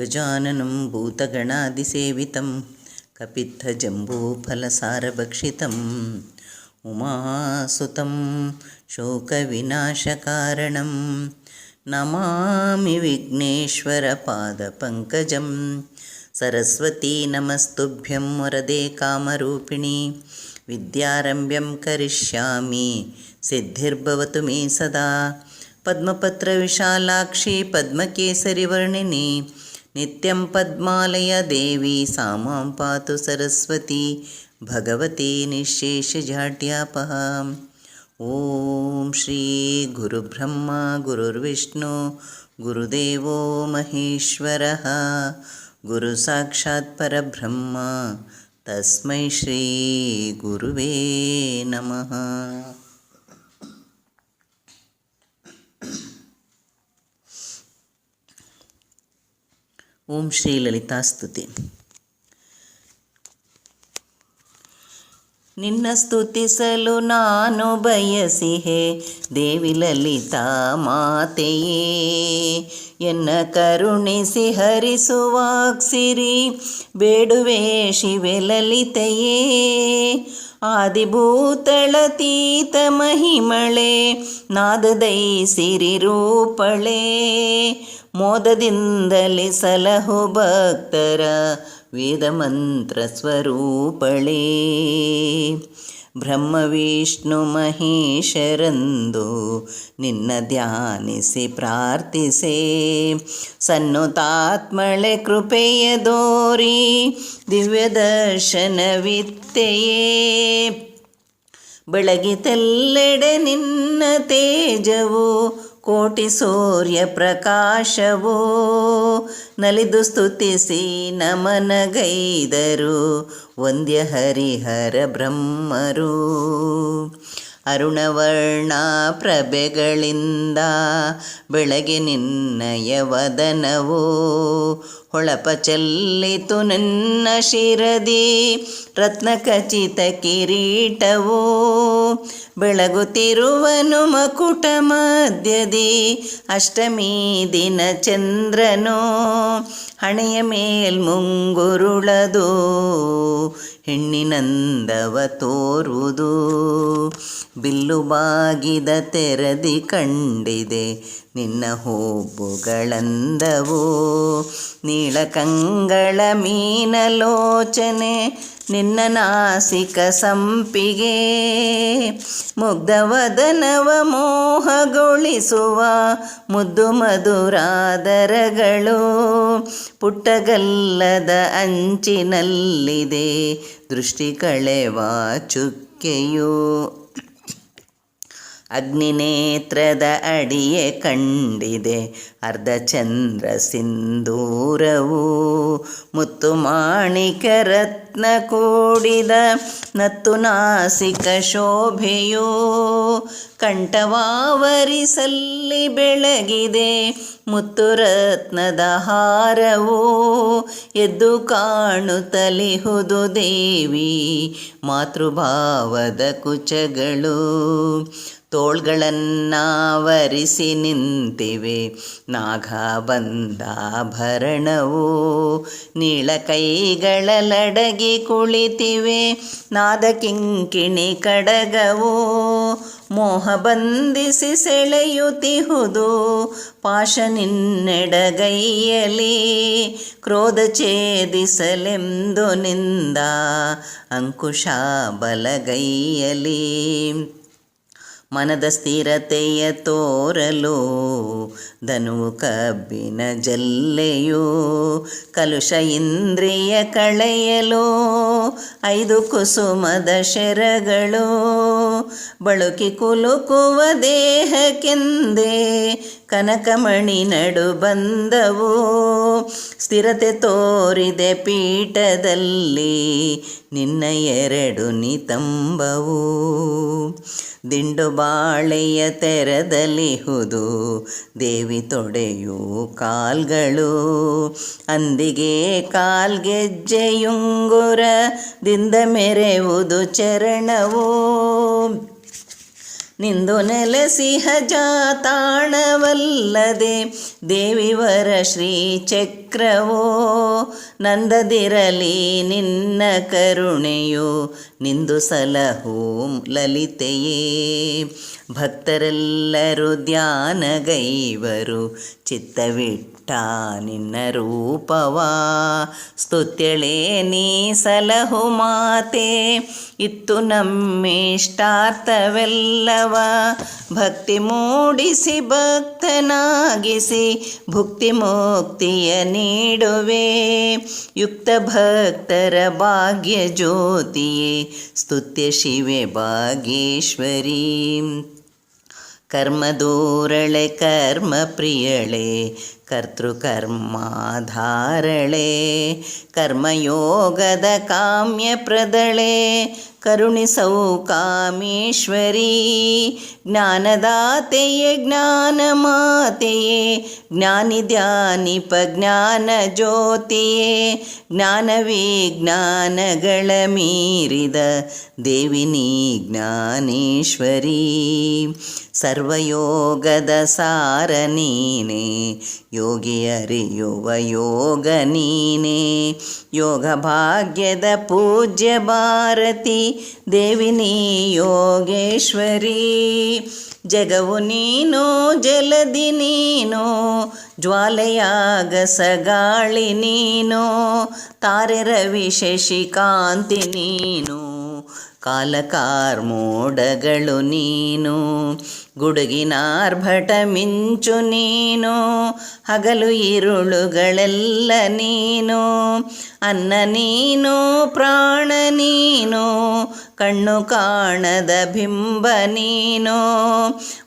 गजाननं भूतगणादिसेवितं कपित्थजम्बूफलसारभक्षितम् उमासुतं शोकविनाशकारणं नमामि विघ्नेश्वरपादपङ्कजं सरस्वती नमस्तुभ्यं वरदे कामरूपिणि विद्यारम्भं करिष्यामि सिद्धिर्भवतु मे सदा पद्मपत्रविशालाक्षी पद्मकेसरिवर्णिनी नित्यं पद्मालया देवी सा मां पातु सरस्वती भगवती निःशेषजाड्यापः। ॐ श्रीगुरुब्रह्मा गुरुर्विष्णु गुरुदेवो महेश्वरः। गुरुसाक्षात् परब्रह्म तस्मै श्रीगुरुवे नमः ಓಂ ಶ್ರೀ ಲಲಿತಾಸ್ತುತಿ ನಿನ್ನ ಸ್ತುತಿಸಲು ನಾನು ಬಯಸಿಹೆ, ದೇವಿ ಲಲಿತಾ ಮಾತೆಯೇ. ಎನ್ನ ಕರುಣಿಸಿ ಹರಿಸುವಾಕ್ಸಿರಿ ಬೇಡುವೆ ಶಿವೆ ಲಲಿತೆಯೇ. ಆದಿಭೂತಳತೀತ ಮಹಿಮಳೆ ನಾದದೈ ಸಿರಿ ರೂಪಳೆ ಮೋದದಿಂದಲೇ ಸಲಹು ಭಕ್ತರ ವೇದ ಮಂತ್ರ ಸ್ವರೂಪಳೇ. ಬ್ರಹ್ಮ ವಿಷ್ಣು ಮಹೇಶರಂದು ನಿನ್ನ ಧ್ಯಾನಿಸಿ ಪ್ರಾರ್ಥಿಸೆ. ಸನ್ನುತಾತ್ಮಳೆ ಕೃಪೆಯ ದೋರಿ ದಿವ್ಯ ದರ್ಶನವಿತ್ತೆಯೇ. ಬೆಳಗಿತೆಲ್ಲೆಡೆ ನಿನ್ನ ತೇಜವು ಕೋಟಿ ಸೂರ್ಯ ಪ್ರಕಾಶವೋ ನಲಿದು ಸ್ತುತಿಸಿ ನಮನಗೈದರು ವಂದ್ಯ ಹರಿಹರ ಬ್ರಹ್ಮರು. ಅರುಣವರ್ಣ ಪ್ರಭೆಗಳಿಂದ ಬೆಳಗ್ಗೆ ನಿನ್ನಯ ವದನವೋ ಹೊಳಪ ಚೆಲ್ಲಿತು ನನ್ನ ಶಿರದಿ. ರತ್ನಖಚಿತ ಕಿರೀಟವೋ ಬೆಳಗುತ್ತಿರುವನು ಮಕುಟ ಮಧ್ಯದಿ. ಅಷ್ಟಮಿ ದಿನ ಚಂದ್ರನೋ ಹಣೆಯ ಮೇಲ್ ಮುಂಗುರುಳದು. ಹೆಣ್ಣಿನಂದವ ತೋರುವುದು ಬಿಲ್ಲು ಬಾಗಿದ ತೆರದಿ ಕಂಡಿದೆ. ನಿನ್ನ ಹೋಬುಗಳಂದವು? ನೀಳಕಂಗಳ ಮೀನಲೋಚನೆ, ನಿನ್ನ ನಾಸಿಕ ಸಂಪಿಗೆ. ಮುಗ್ಧವದನವ ಮೋಹಗೊಳಿಸುವ ಮುದ್ದು ಮಧುರಾದರಗಳು, ಪುಟ್ಟಗಲ್ಲದ ಅಂಚಿನಲ್ಲಿದೆ ದೃಷ್ಟಿ ಕಳೆವ ಚುಕ್ಕೆಯು. ಅಗ್ನಿನೇತ್ರದ ಅಡಿಯೇ ಕಂಡಿದೆ. ಅರ್ಧ ಚಂದ್ರ ಸಿಂಧೂರವು ಮುತ್ತು ಮಾಣಿಕ ರತ್ನ ಕೂಡಿದ ನತ್ತು ನಾಸಿಕ ಶೋಭೆಯೋ ಕಂಠವಾವರಿಸಲ್ಲಿ ಬೆಳಗಿದೆ. ಮುತ್ತು ರತ್ನದ ಹಾರವು ಎದ್ದು ಕಾಣುತ್ತಲಿಹುದು ದೇವಿ ಮಾತೃಭಾವದ ಕುಚಗಳು. ತೋಳ್ಗಳನ್ನಾವರಿಸಿ ನಿಂತಿವೆ. ನಾಗಬಂಧಾಭರಣವು ನೀಳ ಕೈಗಳಲಡಗಿ ಕುಳಿತಿವೆ. ನಾದ ಕಿಂಕಿಣಿ ಕಡಗವು ಮೋಹ ಬಂಧಿಸಿ ಸೆಳೆಯುತ್ತಿಹುದು. ಪಾಶ ನಿನ್ನೆಡಗೈಯಲಿ ಕ್ರೋಧ ಛೇದಿಸಲೆಂದು ನಿಂದ ಅಂಕುಶ ಬಲಗೈಯಲಿ. ಮನದ ಸ್ಥಿರತೆಯ ತೋರಲು ಧನು ಕಬ್ಬಿನ ಜಲ್ಲೆಯು ಕಲುಷ ಇಂದ್ರಿಯ ಕಳೆಯಲು ಐದು ಕುಸುಮದ ಶರಗಳು ಬಳುಕಿ ಕುಲುಕುವ ದೇಹಕ್ಕೆಂದೇ ಕನಕಮಣಿ ನಡು ಬಂದವು ಸ್ಥಿರತೆ ತೋರಿದೆ ಪೀಠದಲ್ಲಿ ನಿನ್ನ ಎರಡು ನಿತಂಬವು ದಿಂಡು ಬಾಳೆಯ ತೆರದಲಿಹುದು ದೇವಿ ತೊಡೆಯು ಕಾಲ್ಗಳು. ಅಂದಿಗೆ ಕಾಲ್ಗೆಜ್ಜೆಯುಂಗುರದಿಂದ ಮೆರೆವುದು ಚರಣವು. ನಿಂದು ನೆಲೆಸಿಹ ಜಾತಾಣವಲ್ಲದೆ ದೇವಿವರ ಶ್ರೀ ಚಕ್ರವೋ ನಂದದಿರಲಿ ನಿನ್ನ ಕರುಣೆಯು, ನಿಂದು ಸಲಹೋ ಲಲಿತೆಯೇ. ಭಕ್ತರೆಲ್ಲರೂ ಧ್ಯಾನಗೈವರು, ಚಿತ್ತವಿಟ್ಟ ನಿನ್ನ ರೂಪವಾ? ಸ್ತುತ್ಯಳೇ, ನೀ ಸಲಹು ಮಾತೆ. ಇತ್ತು ನಮ್ಮಿಷ್ಟಾರ್ಥವೆಲ್ಲವ? ಭಕ್ತಿ ಮೂಡಿಸಿ ಭಕ್ತನಾಗಿಸಿ ಭುಕ್ತಿ ಮುಕ್ತಿಯ ನೀಡುವೆ. ಯುಕ್ತ ಭಕ್ತರ ಭಾಗ್ಯ ಜ್ಯೋತಿಯೇ, ಸ್ತುತ್ಯ ಶಿವೆ ಭಾಗೇಶ್ವರಿ. ಕರ್ಮದೂರಳೆ ಕರ್ಮ ಪ್ರಿಯಳೆ ಕರ್ತೃಕರ್ಮಾಧಾರಳೆ, ಕರ್ಮಯೋಗದ ಕಾಮ್ಯಪ್ರದಳೆ ಕರುಣಿಸೌ ಕಾಮೇಶ್ವರಿ ಜ್ಞಾನದಾತೆಯೇ ಜ್ಞಾನ ಮಾತೆಯೇ ಜ್ಞಾನಿಧ್ಯಾನಿಪ ಜ್ಞಾನ ಜ್ಯೋತಿಯೇ ಜ್ಞಾನವೇ ಜ್ಞಾನಗಳ ಮೀರಿದ ದೇವಿನಿ ಜ್ಞಾನೇಶ್ವರಿ. ಸರ್ವಯೋಗದ ಸಾರ ನೀನೆ, ಯೋಗಿ ಅರಿಯುವ ಯೋಗ ನೀನೆ. ಯೋಗ ಭಾಗ್ಯದ ಪೂಜ್ಯ ಭಾರತಿ ದೇವಿನಿ ಯೋಗೇಶ್ವರಿ. ಜಗವು ನೀನು, ಜಲದಿ ನೀನು, ಜ್ವಾಲೆಯಾಗ ಸಗಾಳಿ ನೀನು. ತಾರೆ ರವಿ ಶಶಿಕಾಂತಿ ನೀನು, ಕಾಲಕಾರ್ಮೋಡಗಳು ನೀನು. ಗುಡುಗಿನಾರ್ಭಟ ಮಿಂಚು ನೀನು ಹಗಲು ಇರುಳುಗಳೆಲ್ಲ ನೀನು. ಅನ್ನ ನೀನು ಪ್ರಾಣ ನೀನು ಕಣ್ಣು ಕಾಣದ ಬಿಂಬ ನೀನು,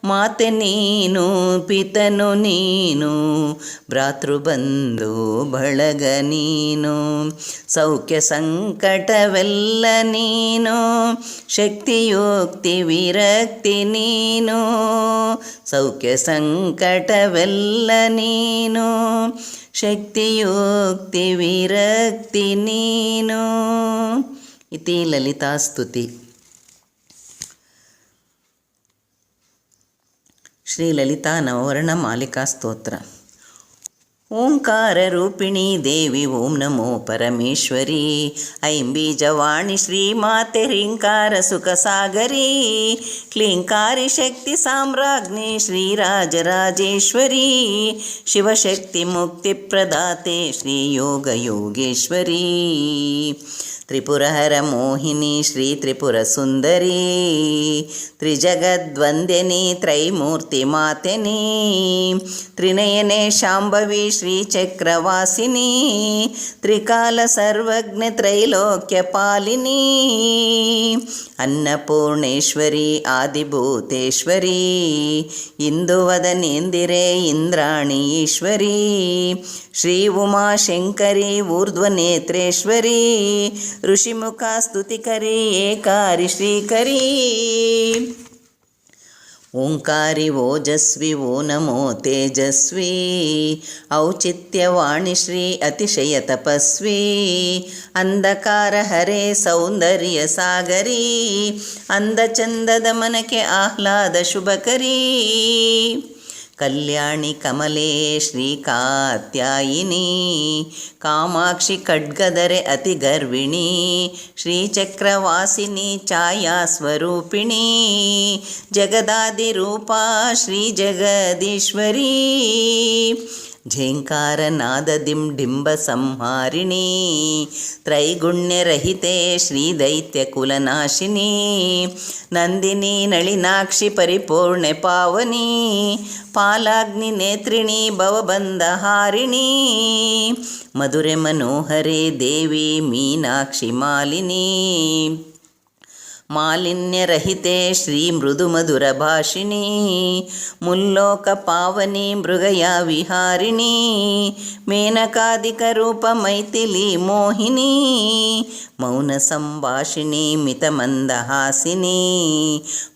ಮಾತೆ ನೀನು, ಪಿತನು ನೀನು ಭ್ರಾತೃಬಂಧು ಬಳಗ ನೀನು, ಸೌಖ್ಯ ಸಂಕಟವೆಲ್ಲ ನೀನು, ಶಕ್ತಿಯೋಕ್ತಿ ವಿರಕ್ತಿ ನೀನು, ಸೌಖ್ಯ ಸಂಕಟವೆಲ್ಲ ನೀನು, ಶಕ್ತಿಯೋಕ್ತಿ ವಿರಕ್ತಿ ನೀನು. ಇತಿ ಲಲಿತಾಸ್ತುತಿ ಶ್ರೀ ಲಲಿತಾ ನವವರ್ಣ ಮಾಲಿಕಾ ಸ್ತೋತ್ರ. ಓಂಕಾರ ರೂಪಿಣಿ ದೇವಿ ಓಂ ನಮೋ ಪರಮೇಶ್ವರಿ. ಐಂ ಬೀಜವಾಣಿ ಶ್ರೀಮಾತೆ ಹ್ರೀಂಕಾರ ಸುಖ ಸಾಗರಿ. ಕ್ಲೀಂಕಾರಿ ಶಕ್ತಿ ಸಾಮ್ರಾಜ್ಞಿ ಶ್ರೀರಾಜರಾಜೇಶ್ವರಿ ಶಿವಶಕ್ತಿ ಮುಕ್ತಿ ಪ್ರದಾತೆ ಶ್ರೀ ಯೋಗ ಯೋಗೇಶ್ವರಿ. त्रिपुरहरमोहिनी श्रीत्रिपुरसुन्दरी त्रिजगद्वन्दिनी त्रैमूर्तिमातिनी त्रिनयने शाम्भवी श्रीचक्रवासिनी त्रिकालसर्वज्ञत्रैलोक्यपालिनी अन्नपूर्णेश्वरी आदिभूतेश्वरी इन्दुवदनेन्दिरे इन्द्राणीश्वरी श्री उमाशङ्करी ऊर्ध्वनेत्रेश्वरी ಋಷಿಮುಖ ಸ್ತುತಿಕರಿ ಏಕಾರಿ ಶ್ರೀಕರಿ. ಓಂಕಾರಿ ಓಜಸ್ವಿ, ಓ ನಮೋ ತೇಜಸ್ವಿ. ಔಚಿತ್ಯವಾಣಿ ಶ್ರೀ ಅತಿಶಯ ತಪಸ್ವಿ. ಅಂಧಕಾರ ಹರೆ ಸೌಂದರ್ಯ ಸಾಗರಿ. ಅಂದಚಂದದ ಮನಕ್ಕೆ ಆಹ್ಲಾದ ಶುಭಕರಿ. कल्याणि कमले श्रीकात्यायिनी कामाक्षि खड्गदरे अतिगर्विणी श्रीचक्रवासिनी छायास्वरूपिणी जगदादिरूपा श्रीजगदीश्वरी। ಝೇಂಕಾರನಾದದಿಂ ಡಿಂಬ ಸಂಹಾರಿಣಿ ತ್ರೈಗುಣ್ಯರಹಿತೆ ಶ್ರೀದೈತ್ಯಕುಲನಾಶಿನಿ, ನಂದಿನಿ ನಳಿನಾಕ್ಷಿ ಪರಿಪೂರ್ಣೆ ಪಾವನಿ, ಪಾಲಾಗ್ನಿ ನೇತ್ರಿಣಿ ಭವಬಂಧಹಾರಿಣಿ, ಮಧುರೆ ಮನೋಹರೆ ದೇವಿ ಮೀನಾಕ್ಷಿ ಮಾಲಿನಿ. మాలిన్యరహితే శ్రీ మృదుమధురభాషిణి ముల్లోక పావని మృగయా విహారిణి మేనకాదిక రూపమైతిలి మోహిని मौनसम्भाषिणी मितमन्दहासिनी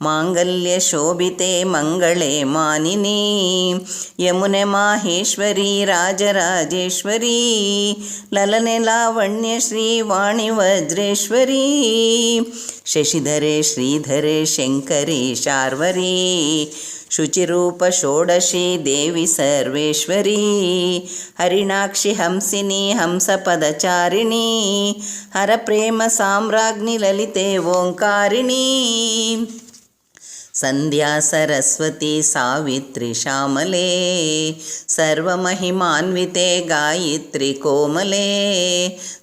माङ्गल्यशोभिते मङ्गले मानिनी यमुने माहेश्वरी राजराजेश्वरी ललने ललनिलावण्यश्री वज्रेश्वरी शशिधरे श्रीधरे शङ्करी शार्वरी शुचिरूपषोडशी देवी सर्वेश्वरी हरिणाक्षि हंसिनी हंसपदचारिणी हरप्रेमसाम्राज्ञि ललिते ओङ्कारिणी सन्ध्या सरस्वती सावित्रि श्यामले सर्वमहिमान्विते गायत्री कोमले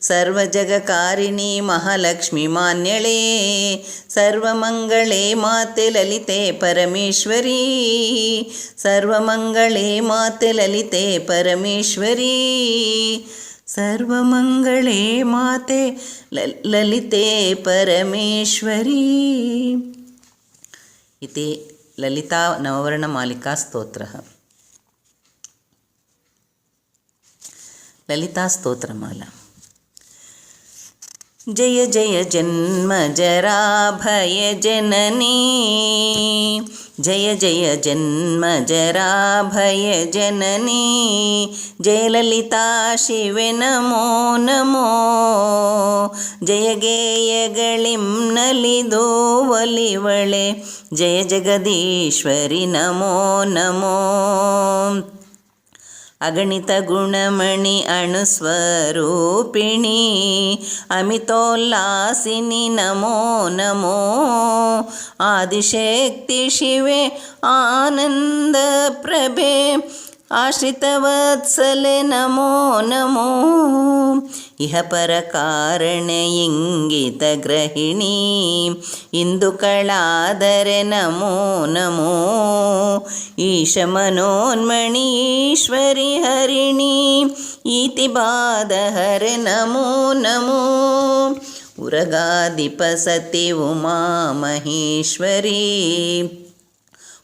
सर्वजगकारिणीमहालक्ष्मिमान्यले सर्वमङ्गले माते ललिते परमेश्वरी सर्वमङ्गले माते ललिते परमेश्वरी सर्वमङ्गले माते ललिते परमेश्वरी। इति ललिता नववर्णमालिका स्तोत्रः ललिता स्तोत्रमाला जय जय जन्म जरा भय जननी जय जय जन्म जराभय जननी जयललिता शिवे नमो नमो जय गेयगलिं नलिदोवलिवळे जय जगदीश्वरि नमो नमो। अगणितगुणमणि अणुस्वरूपिणि अमितोल्लासिनि नमो नमो आदिशक्तिशिवे आनन्दप्रभे आश्रितवत्सले नमो नमो। इह परकारणयिङ्गितग्रहिणी इन्दुकलादरे नमो नमो। ईशमनोन्मणीश्वरिहरिणी इतिबादहरे नमो नमो। उरगाधिपसति उमा महेश्वरी।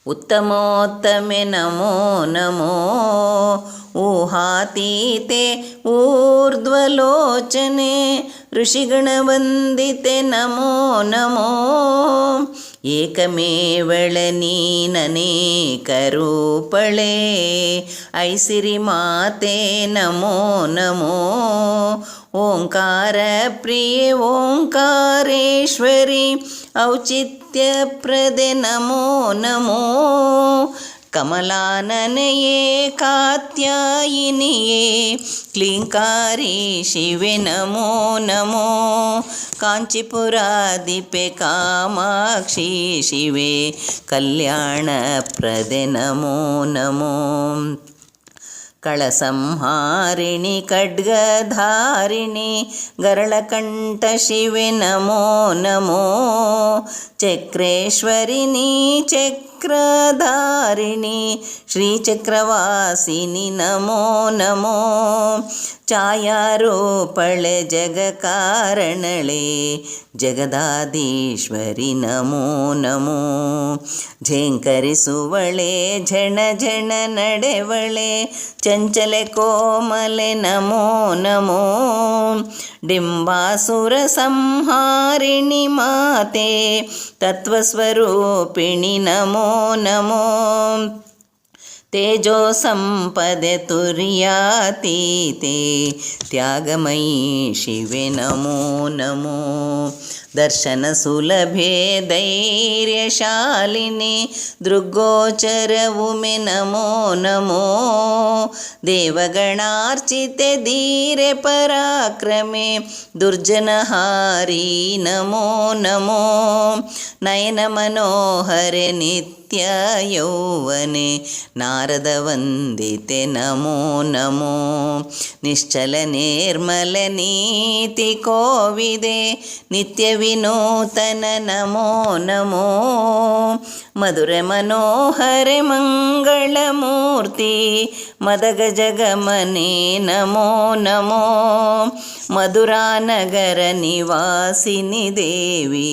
उत्तमोत्तमे नमो नमो। ऊहातीते ऊर्ध्वलोचने ऋषिगणवन्दिते नमो नमो। एकमेवळनीननेकरूपळे ऐसिरिमाते नमो नमो। ओङ्कारप्रिये ओङ्कारेश्वरि औचित्य नित्यप्रदे नमो नमो कमलाननये कात्यायिनिये क्लीङ्कारे शिवे नमो नमो काञ्चिपुरादिपे कामाक्षि शिवे कल्याणप्रदे नमो नमो कलसंहारिणि खड्गधारिणि गरळकण्ठशिवे नमो नमो चक्रेश्वरिणी चक्र ಕಾಮಾಕ್ಷಿ ಶಿವೆ ಕಲ್ಯಾಣಪ್ರದೆ ನಮೋ ನಮೋ ಕಳಸಂಹಾರಿಣಿ ಖಡ್ಗಧಾರಿಣಿ ಗರಳಕಂಠ ಶಿವೆ ನಮೋ ನಮೋ ಚಕ್ರೇಶ್ವರಿನಿ ಚಕ್ರಧಾರಿಣಿ ಶ್ರೀಚಕ್ರವಾಸಿನಿ ನಮೋ ನಮೋ ಛಾಯಾರೂಪಳೆ ಜಗಕಾರಣಳೆ ಜಗದಾದೀಶ್ವರಿ ನಮೋ ನಮೋ ಝೇಂಕರಿಸುವಳೆ ಝಣ ಝಣ ನಡೆವಳೆ ಚಂಚಲೆ ಕೋಮಲೆ ನಮೋ ನಮೋ ಡಿಂಬಾಸುರ ಸಂಹಾರಿಣಿ ಮಾತೆ ತತ್ವಸ್ವರೂಪಿಣಿ ನಮೋ नमो तेजो सम्पदे तुर्यातीते त्यागमयी शिवे नमो नमो दर्शनसुलभे धैर्यशालिने दृग्गोचरभूमि नमो नमो देवगणार्चिते धीरे पराक्रमे दुर्जनहारी नमो नमो नयनमनोहर नित्ययौवने नारदवन्दिते नमो नमो निश्चलनिर्मलनीतिकोविदे नित्य विनूतन नमो नमो मधुरमनोहर मङ्गलमूर्ति मदगजगमने नमो नमो मधुरानगरनिवासिनि देवी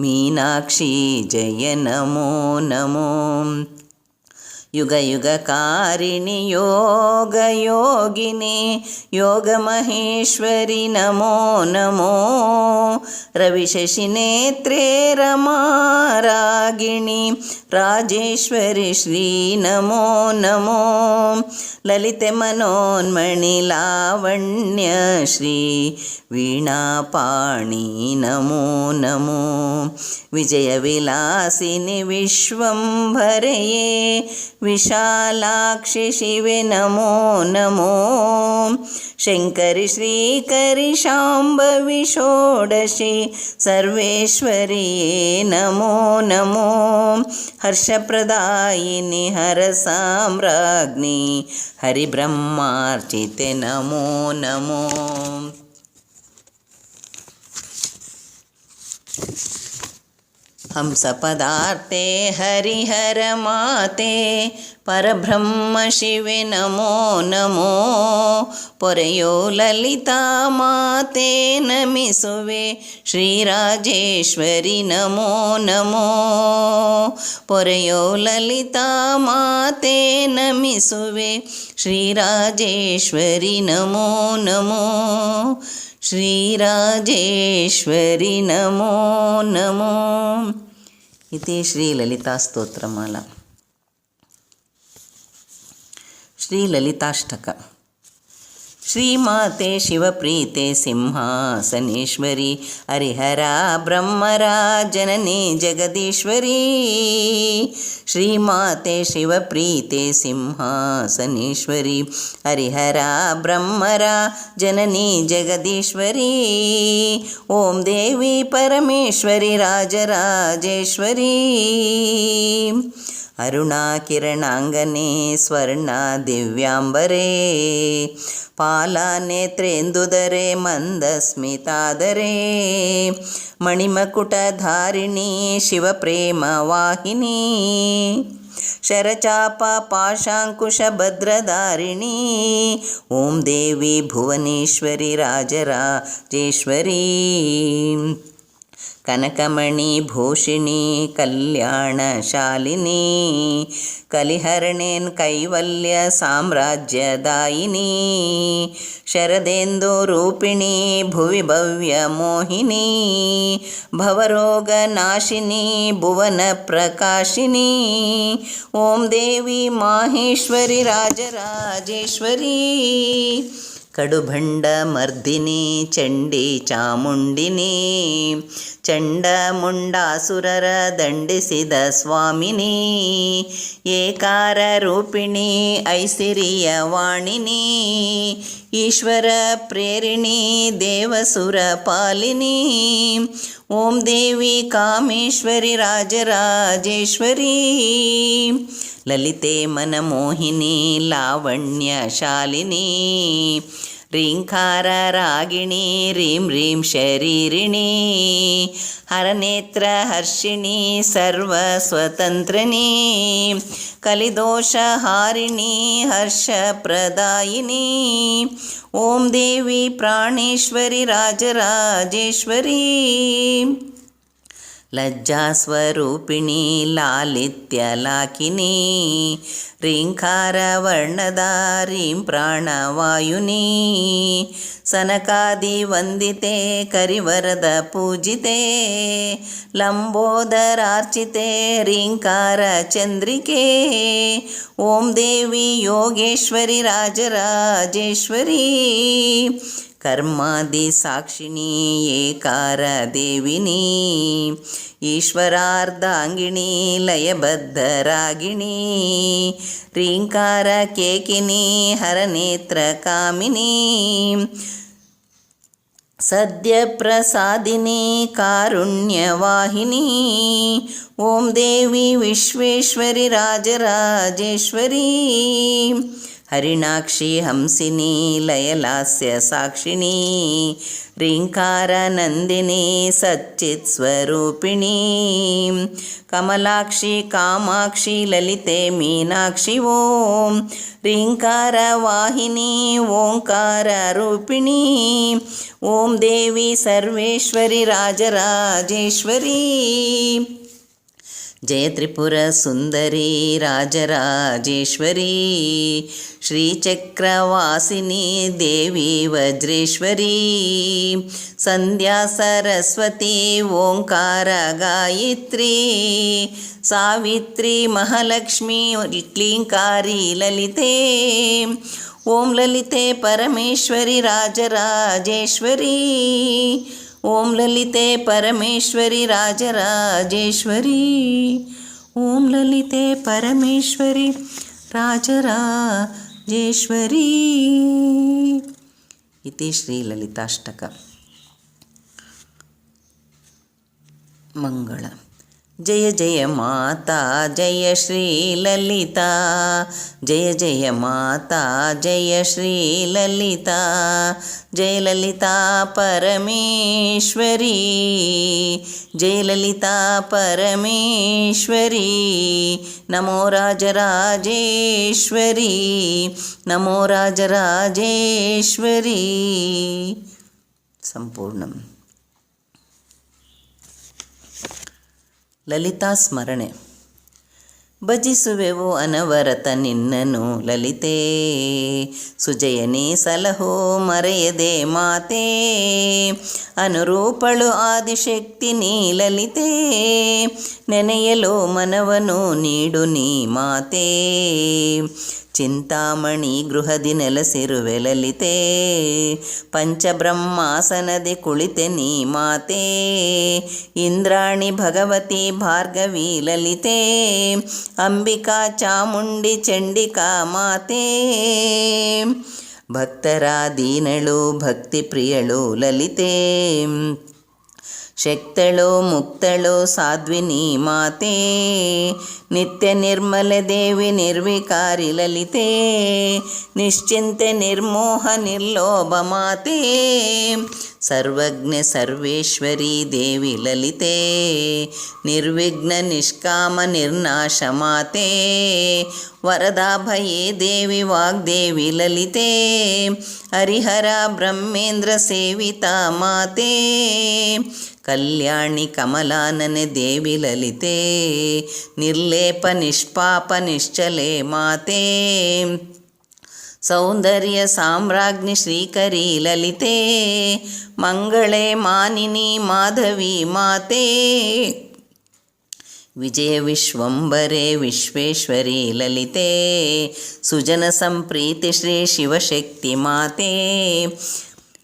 मीनाक्षी जय नमो नमो युगयुगकारिणि योगयोगिनि योगमहेश्वरि नमो नमो रविशशिनेत्रे रमारागिणि राजेश्वरि श्री नमो नमो ललिते मनोन्मणि लावण्य श्री वीणापाणि नमो नमो विजयविलासिनि विश्वम्भरये विशालाक्षि शिवे नमो नमो। शङ्करि श्रीकरि शाम्भवि षोडशि सर्वेश्वरिये नमो नमो। हर्षप्रदायिनि हरसाम्राज्ञि हरिब्रह्मार्चिते नमो नमो हंसपदार्थे हरिहर माते परब्रह्मशिवे नमो नमो। पोरयो ललिता माते नमिसुवे श्रीराजेश्वरि नमो नमो। पोरयो ललिता माते नमिसुवे श्रीराजेश्वरि नमो नमो। श्रीराजेश्वरि नमो नमो। ಇದೇ ಶ್ರೀಲಲಿತಾಸ್ತೋತ್ರಮಾಲ ಶ್ರೀಲಲಿತಾಷ್ಟಕ श्रीमाते शिवप्रीते सिंहासनेश्वरी हरिहरा ब्रह्मरा जननी जगदीश्वरी। श्रीमाते शिवप्रीते सिंहासनेश्वरी हरिहरा ब्रह्मरा जननी जगदीश्वरी। ॐ देवी परमेश्वरि राजराजेश्वरी अरुणाकिरणाङ्गने स्वर्णा दिव्याम्बरे पालानेत्रेन्दुदरे मन्दस्मितादरे मणिमकुटधारिणी शिवप्रेमवाहिनी शरचापा पाशाङ्कुशभद्रधारिणी ॐ देवी भुवनेश्वरि राजराजेश्वरी कनकमणिभूषिणी कल्याणशालिनी कलिहरणेन् कैवल्यसाम्राज्यदायिनी शरदेन्दुरूपिणी भुवि भव्यमोहिनी भवरोगनाशिनी भुवनप्रकाशिनी ॐ देवी माहेश्वरि राजराजेश्वरी। ಭುವನ ಪ್ರಕಾಶಿನಿ ಓಂ ದೇವಿ ಮಾಹೇಶ್ವರಿ ರಾಜರಾಜೇಶ್ವರಿ ಕಡುಭಂಡ ಮರ್ದಿನಿ ಚಂಡಿ ಚಾಮುಂಡಿನಿ ಚಂಡಮುಂಡಾಸುರರ ದಂಡಿಸಿದ ಸ್ವಾಮಿನಿ ಏಕಾರ ರೂಪಿಣಿ ಐಸಿರಿಯ ವಾಣಿನಿ ಈಶ್ವರ ಪ್ರೇರಿಣಿ ದೇವಸುರ ಪಾಲಿನಿ ॐ देवी कामेश्वरि राजराजेश्वरी ललिते मनमोहिनी लावण्यशालिनी ರೀಂಕಾರ ರಾಗಿಣಿ ರೀಂ ರೀಂ ಶರೀರಿಣಿ ಹರನೇತ್ರ ಹರ್ಷಿಣಿ ಸರ್ವ ಸ್ವತಂತ್ರಣಿ ಕಲಿದೋಷ ಹಾರಿಣಿ ಹರ್ಷ ಲಜ್ಜಾಸ್ವರೂಪಿಣಿ ಲಾಲಿತ್ಯಲಾಕಿನಿ ರೀಂಕಾರವರ್ಣದಾರೀಂ ಪ್ರಾಣವಾಯುನಿ. ಸನಕಾದಿವಂದಿತೆ ಕರಿವರದ ಪೂಜಿತೆ ಲಂಬೋದರಾರ್ಚಿತೆ ರೀಂಕಾರ ಚಂದ್ರಿಕೆ. ಓಂ ದೇವಿ ಯೋಗೇಶ್ವರಿ కర్మాది సాక్షిణి ఏకారదేవిని ఈశ్వరార్ధాంగిణి లయబద్ధరాగిణి రీంకార కేకిని హరనేత్ర కామిని सद्यप्रसादिनी कारुण्यवाहिनी ॐ देवी विश्वेश्वरि राजराजेश्वरी హరిణాక్షి హంసిని లయలాస్య సాక్షిణి నందిని సచ్చిత్ స్వరూపిణి. కమలాక్షి కామాక్షి లలితే మీనాక్షి ఓం. వాహిని ఓంకార రూపిణి. ఓం దేవి సర్వేశ్వరి రాజరాజేశ్వరి. జయత్రిపురసుందరీ రాజరాజేశ్వరీ శ్రీచక్రవాసిని దేవి వజ్రేశ్వరీ సంధ్యా సరస్వతి ఓంకార గాయత్రీ సావిత్రి మహాలక్ష్మి ఇట్లీంకారి లలితే ఓం లలితే పరమేశ్వరి రాజరాజేశ్వరీ ಓಂ ಲಲಿತೆ ಪರಮೇಶ್ವರಿ ರಾಜರಾಜೇಶ್ವರಿ. ಓಂ ಲಲಿತೆ ಪರಮೇಶ್ವರಿ ರಾಜರಾಜೇಶ್ವರಿ. ಇತಿ ಶ್ರೀ ಲಲಿತಾಷ್ಟಕ. ಮಂಗಳ. జయ జయ మాత జయ శ్రీ లలిత. జయ జయ మాత జయ శ్రీ లలిత. జయ లలిత పరమేశ్వరి. జయ లలిత పరమేశ్వరి. నమో రాజరాజేశ్వరి. నమో రాజరాజేశ్వరి. సంపూర్ణం. ಲಲಿತಾ ಸ್ಮರಣೆ. ಭಜಿಸುವೆವು ಅನವರತ ನಿನ್ನನು ಲಲಿತೇ, ಸುಜಯನೇ ಸಲಹೋ ಮರೆಯದೆ ಮಾತೆ. ಅನುರೂಪಳು ಆದಿಶಕ್ತಿ ನೀ ಲಲಿತೇ, ನೆನೆಯಲು ಮನವನು ನೀಡು ನೀ ಮಾತೆ. ಚಿಂತಾಮಣಿ ಗೃಹದಿ ನೆಲೆಸಿರುವೆ ಲಲಿತೆ ಪಂಚಬ್ರಹ್ಮಾಸನದಿ ಕುಳಿತೆ ನೀ ಮಾತೆ ಇಂದ್ರಾಣಿ ಭಗವತಿ ಭಾರ್ಗವಿ ಲಲಿತೆ ಅಂಬಿಕಾ ಚಾಮುಂಡಿ ಚಂಡಿಕಾ ಮಾತೆ ಭಕ್ತರ ದೀನಳು ಭಕ್ತಿ ಪ್ರಿಯಳು ಲಲಿತೆ ಶಕ್ತಳು ಮುಕ್ತಳು ಸಾಧ್ವಿನಿ ಮಾತೆ. ನಿತ್ಯ ನಿರ್ಮಲ ದೇವಿ ನಿರ್ವಿಕಾರಿ ಲಲಿತೆ. ನಿಶ್ಚಿಂತೆ ನಿರ್ಮೋಹ ನಿರ್ಲೋಭ ಮಾತೆ. सर्वज्ञ सर्वेश्वरी देवि ललिते निर्विघ्ननिष्कामनिर्नाशमाते वरदाभये देवि वाग्देवि ललिते हरिहरा ब्रह्मेन्द्रसेविता माते कल्याणि कमलानने देवि ललिते निर्लेपनिष्पापनिश्चले माते। सौन्दर्यसाम्राज्ञि श्रीकरी ललिते मङ्गले मानिनी माधवी माते विजयविश्वम्बरे विश्वेश्वरी ललिते सुजनसम्प्रीतिश्रीशिवशक्तिमाते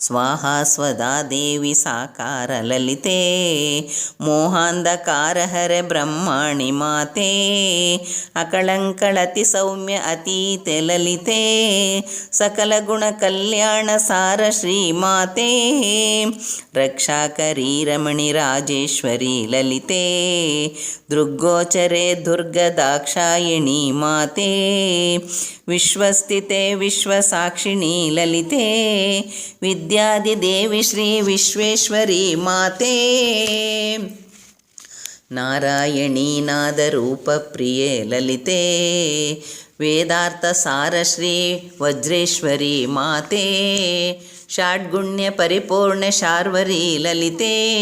ಸ್ವಾಹ ಸ್ವದಾ ದೇವಿ ಸಾಕಾರ ಲಲಿತೆ ಮೋಹಾಂಧಕಾರ ಹರೆ ಬ್ರಹ್ಮಾಣಿ ಮಾತೆ, ಅಕಳಂಕಳತಿ ಸೌಮ್ಯ ಅತೀತೆ ಲಲಿತೆ, ಸಕಲ ಗುಣ ಕಲ್ಯಾಣ ಸಾರ ಶ್ರೀ ಮಾತೆ ರಕ್ಷಾಕರಿ ರಮಣಿ ರಾಜೇಶ್ವರಿ ಲಲಿತೆ, ದೃಗ್ಗೋಚರೆ ದುರ್ಗದಾಕ್ಷಾಯಿಣಿ ಮಾತೆ, ವಿಶ್ವಸ್ಥಿತೆ ವಿಶ್ವಸಾಕ್ಷಿಣಿ ಲಲಿತೆ ವಿದ್ಯಾದಿದೇವಿ ಶ್ರೀ ವಿಶ್ವೇಶ್ವರಿ ಮಾತೆ. ಪ್ರಿಯ ಲಲಿತೆ. ವೇದಾರ್ಥ ಸಾರ ಶ್ರೀ ವಜ್ರೇಶ್ವರಿ ಮಾತೆ. ಷಾಡ್ಗುಣ್ಯ ಪರಿಪೂರ್ಣ ಶಾರ್ವರಿ ಲಲಿತೆ.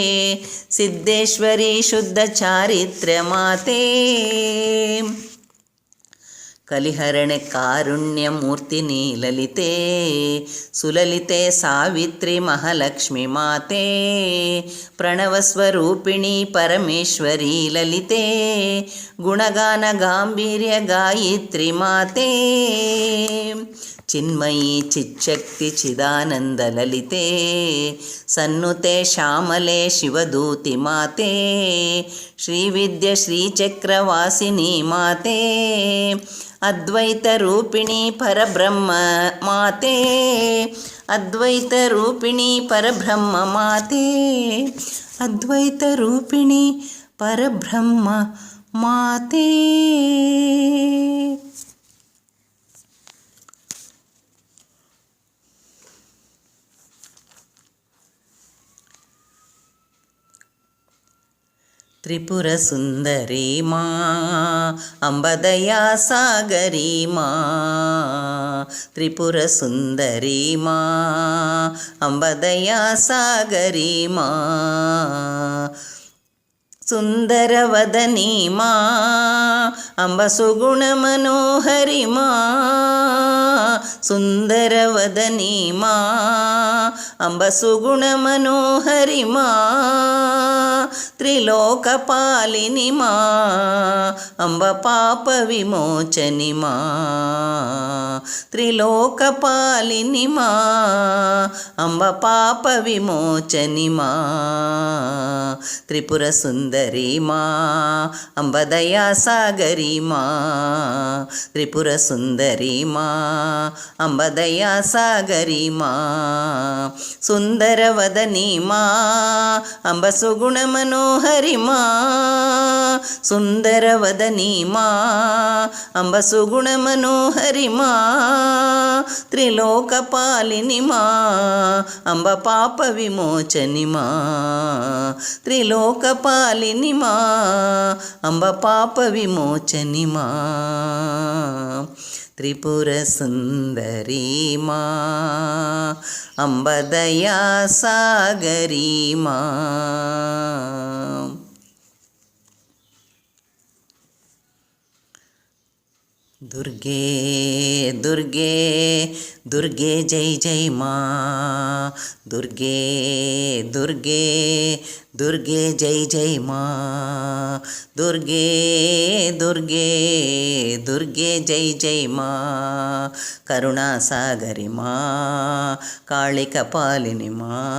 ಸಿದ್ದೇಶ್ವರಿ ಶುದ್ಧ ಚಾರಿತ್ರ್ಯ ಮಾತೆ. कलिहरणे कारुण्यमूर्तिनि ललिते सुललिते सावित्रिमहालक्ष्मि माते प्रणवस्वरूपिणी परमेश्वरी ललिते गुणगानगाम्भीर्यगायित्रि माते चिन्मयी चिच्छक्ति चिदानन्दललिते सन्नुते श्यामले शिवदूति माते श्रीविद्य श्रीचक्रवासिनी माते अद्वैतरूपिणी परब्रह्म माते अद्वैतरूपिणी परब्रह्म माते अद्वैतरूपिणी परब्रह्म माते ತ್ರಿಪುರ ಸುಂದರಿ ಮಾ ಅಂಬದಯಾ ಸಾಗರಿ ಮಾ ತ್ರಿಪುರ ಸುಂದರಿ ಮಾ ಅಂಬದಯಾ ಸಾಗರಿ ಮಾ సుందరవదనీ మా అంబ సుగుణ మనోహరి మా సుందరవదనీ మా అంబ సుగుణ మనోహరి మా త్రిలోకపాలిని మా అంబ పాప విమోచని మా త్రిలోకపాలిని మా అంబ పాప విమోచని మా త్రిపుర సుందర సుందరిమా అంబదయా సాగరిమా త్రిపుర సుందరిమా అంబదయా సాగరీమా సుందరవదనీమా అంబ సుగుణ మనోహరిమా సుందరవదనీమా అంబ సుగుణ మనోహరిమా త్రిలోక త్రిలోకపాలినిమా అంబ పాప విమోచనిమా త్రిలోక పాలి మాలినిమా అంబ పాప విమోచనిమా త్రిపుర సుందరీమా అంబదయా సాగరీమా దుర్గే దుర్గే దుర్గే జై జై మా. దుర్గే దుర్గే దుర్గే జై జై మా. దుర్గే దుర్గే దుర్గే జై జై మా. కరుణాసాగరి మా. కాళిక పాలిని మా.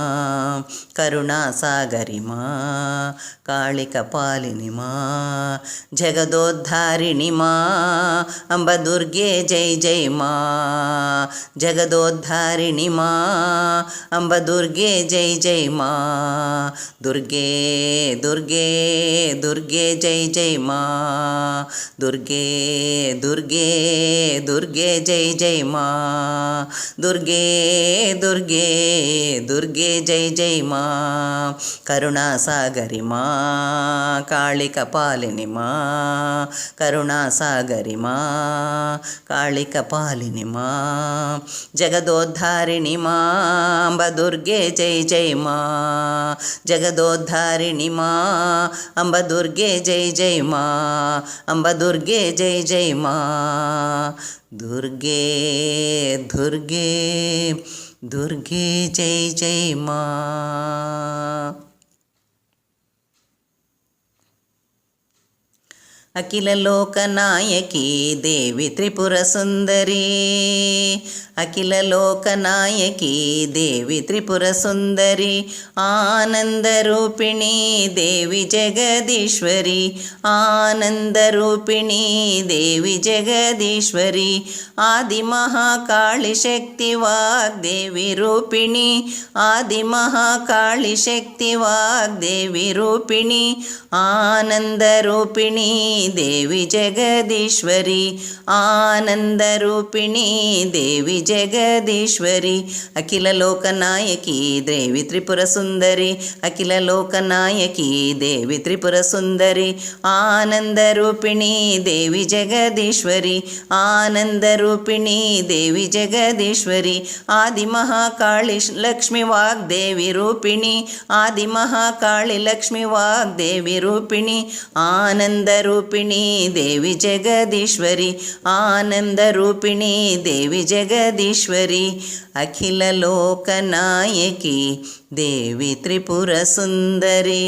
కరుణాసాగరి మా. కాళిక పాలిని మా. జగదోద్ధారిణి మా. అంబ దుర్గే జై జై మా. జగదోద్ధారిణి మా. అంబ దుర్గే జై జై మా. దుర్గే దుర్గే దుర్గే దుర్గే జై జై మా. దుర్గే దుర్గే దుర్గే జై జై మా. దుర్గే దుర్గే దుర్గే జై జై మా. కరుణాసాగరి మా కాళిక పాలిని మా. కరుణాసాగరి మా కాళిక పాలిని మా. జగదోద్ధారిణి మాంబ దుర్గే జై జై మా. జగదో ధోద్ధారిణి మా. అంబ దుర్గే జై జై మా. అంబ దుర్గే జై జై మా. దుర్గే దుర్గే దుర్గే జై జై మా. అఖిలలోకనాయకి దేవి త్రిపుర సుందరి. అఖిలలోకనాయకి దేవి త్రిపుర సుందరి. ఆనందరూపిణి దేవి జగదీశ్వరి. ఆనందరూపిణి దేవి జగదీశ్వరి. ఆది మహాకాళి శక్తి వాగ్దేవి రూపిణి. ఆది మహాకాళి శక్తి వాగ్దేవి రూపిణి. ఆనందరూపిణి దేవి జగదీశ్వరి ఆనందరూపిణి దేవి జగదీశ్వరి అఖిల లోకనాయకి దేవి త్రిపుర సుందరి అఖిల లోకనాయకి దేవి త్రిపుర సుందరి ఆనందరూపిణి దేవి జగదీశ్వరి ఆనందరూపిణి దేవి జగదీశ్వరి ఆది మహాకాళి లక్ష్మి వాగ్దేవి రూపిణి ఆది మహాకాళి లక్ష్మి వాగ్దేవి రూపిణి ఆనందరూపిణి రూపిణి దేవి జగదీశ్వరి ఆనంద రూపిణి దేవి జగదీశ్వరి అఖిల లోక నాయకి దేవి త్రిపుర సుందరి.